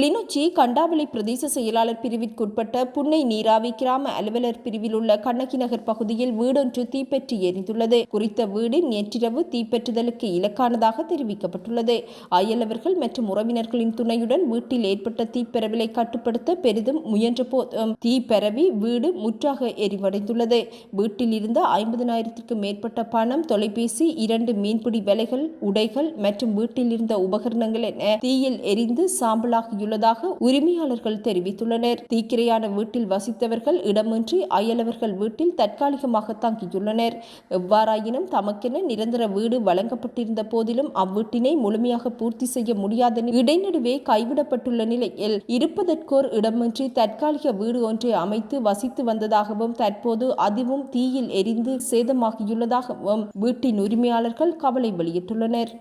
கிளிநொச்சி கண்டாவளி பிரதேச செயலாளர் பிரிவிற்குட்பட்ட புன்னை நீராவி கிராம அலுவலர் பிரிவில் உள்ள கண்ணகி நகர் பகுதியில் வீடொன்று தீப்பற்றி எரிந்துள்ளது. குறித்த வீடு நேற்றிரவு தீப்பற்றுதலுக்கு இலக்கானதாக தெரிவிக்கப்பட்டுள்ளது. அயலவர்கள் மற்றும் உறவினர்களின் துணையுடன் வீட்டில் ஏற்பட்ட தீப்பரவலை கட்டுப்படுத்த பெரிதும் முயன்ற போதும் தீ வீடு முற்றாக எரிவடைந்துள்ளது. வீட்டில் இருந்த ஐம்பதனாயிரத்திற்கும் மேற்பட்ட பணம் தொலைபேசி இரண்டு மீன்பிடி வலைகள் உடைகள் மற்றும் வீட்டில் இருந்த உபகரணங்கள் என தீயில் எரிந்து அமைந்துள்ளதாக உரிமையாளர்கள் தெரிவித்துள்ளனர். தீக்கிரையான வீட்டில் வசித்தவர்கள் இடமின்றி அயலவர்கள் வீட்டில் தற்காலிகமாக தங்கியுள்ளனர். எவ்வாறாயினும் தமக்கென நிரந்தர வீடு வழங்கப்பட்டிருந்த போதிலும் அவ்வீட்டினை முழுமையாக பூர்த்தி செய்ய முடியாத இடைநடுவே கைவிடப்பட்டுள்ள நிலையில் இருப்பதற்கோர் இடமின்றி தற்காலிக வீடு ஒன்றை அமைத்து வசித்து வந்ததாகவும் தற்போது அதுவும் தீயில் எரிந்து சேதமாகியுள்ளதாகவும் வீட்டின் உரிமையாளர்கள் கவலை வெளியிட்டுள்ளனர்.